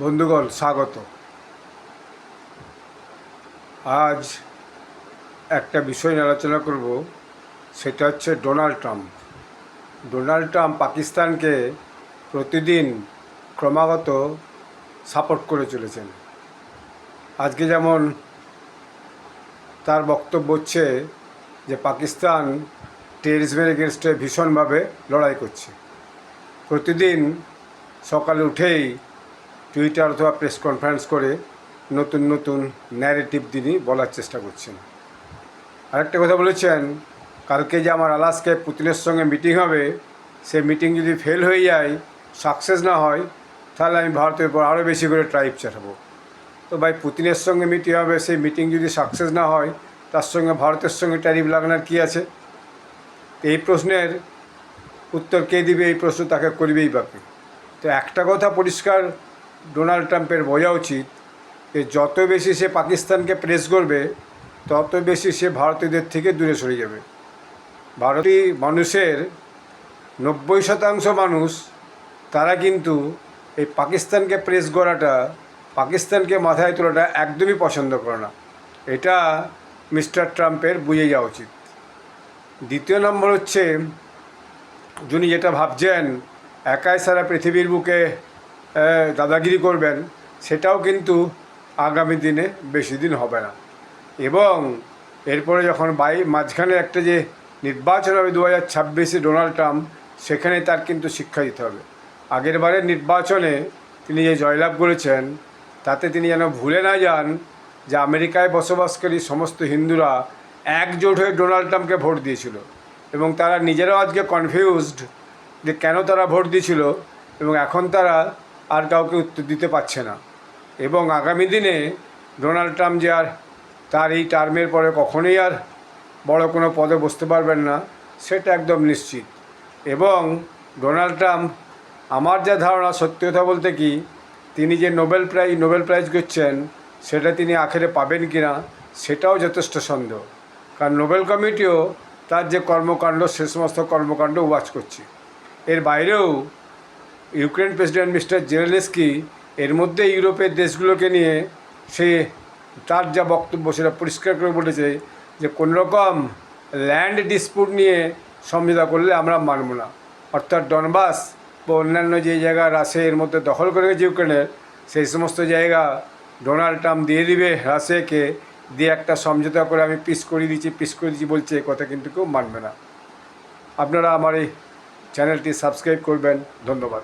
বন্ধুগণ, স্বাগত। আজ একটা বিষয় নিয়ে আলোচনা করব, সেটা হচ্ছে ডোনাল্ড ট্রাম্প। ডোনাল্ড ট্রাম্প পাকিস্তানকে প্রতিদিন ক্রমাগত সাপোর্ট করে চলেছেন। আজকে যেমন তার বক্তব্য হচ্ছে যে পাকিস্তান টেরিজমের এগেনস্টে ভীষণভাবে লড়াই করছে। প্রতিদিন সকালে উঠেই টুইটার অথবা প্রেস কনফারেন্স করে নতুন নতুন ন্যারেটিভ তিনি বলার চেষ্টা করছেন। আরেকটা কথা বলেছেন, কালকে যে আমার আলাস্কায় পুতিনের সঙ্গে মিটিং হবে, সে মিটিং যদি ফেল হয়ে যায় সাকসেস না হয়, তাহলে আমি ভারতের উপর আরও বেশি করে ট্রাইব চালাবো তো ভাই, পুতিনের সঙ্গে মিটিং হবে সেই মিটিং যদি সাকসেস না হয়, তার সঙ্গে ভারতের সঙ্গে ট্যারিফ লাগানোর কী আছে? এই প্রশ্নের উত্তর কে দিবে? এই প্রশ্ন তাকে করবেই বাকি তো একটা কথা পরিষ্কার ডোনাল্ড ট্রাম্পের বোঝা উচিত যে যত বেশি সে পাকিস্তানকে প্রেস করবে, তত বেশি সে ভারতীয়দের থেকে দূরে সরে যাবে। ভারতীয় মানুষের নব্বই শতাংশ মানুষ, তারা কিন্তু এই পাকিস্তানকে প্রেস করাটা, পাকিস্তানকে মাথায় তোলাটা একদমই পছন্দ করে না। এটা মিস্টার ট্রাম্পের বুঝে যাওয়া উচিত। দ্বিতীয় নম্বর হচ্ছে, যিনি যেটা ভাবছেন, একাই সারা পৃথিবীর বুকে দাদাগিরি করবেন, সেটাও কিন্তু আগামী দিনে বেশি দিন হবে না। এবং এরপরে যখন বাই, মাঝখানে একটা যে নির্বাচন হবে দু হাজার ছাব্বিশে ডোনাল্ড ট্রাম্প সেখানে তার কিন্তু শিক্ষা দিতে হবে। আগের বারের নির্বাচনে তিনি যে জয়লাভ করেছেন, তাতে তিনি যেন ভুলে না যান যে আমেরিকায় বসবাসকারী সমস্ত হিন্দুরা একজোট হয়ে ডোনাল্ড ট্রাম্পকে ভোট দিয়েছিল। এবং তারা নিজেরাও আজকে কনফিউজড যে কেন তারা ভোট দিয়েছিল, এবং এখন তারা আর কাউকে উত্তর দিতে পারছে না। এবং আগামী দিনে ডোনাল্ড ট্রাম্প যে আর তার এই টার্মের পরে কখনোই আর বড় কোনো পদে বসতে পারবেন না, সেটা একদম নিশ্চিত। এবং ডোনাল্ড ট্রাম্প, আমার যা ধারণা সত্যি কথা বলতে কি, তিনি যে নোবেল প্রাইজ নোবেল প্রাইজ করছেন সেটা তিনি আখেরে পাবেন কি না, সেটাও যথেষ্ট সন্দেহ। কারণ নোবেল কমিটিও তার যে কর্মকাণ্ড, সে সমস্ত কর্মকাণ্ড ওয়াচ করছে। এর বাইরেও ইউক্রেন প্রেসিডেন্ট মিস্টার জেলেস্কি এর মধ্যে ইউরোপের দেশগুলোকে নিয়ে সে তার যা বক্তব্য সেটা পরিষ্কার করে বলেছে যে কোনো রকম ল্যান্ড ডিসপুট নিয়ে সমঝোতা করলে আমরা মানব না। অর্থাৎ ডনবাস বা অন্যান্য যে জায়গা রাশিয়া এর মধ্যে দখল করে গেছে ইউক্রেনের, সেই সমস্ত জায়গা ডোনাল্ড ট্রাম্প দিয়ে দিবে রাশিয়াকে, দিয়ে একটা সমঝোতা করে আমি পিস করে দিচ্ছি, পিস করে দিচ্ছি বলছে কথা কিন্তু কেউ মানবে না। আপনারা আমার এই চ্যানেলটি সাবস্ক্রাইব করবেন। ধন্যবাদ।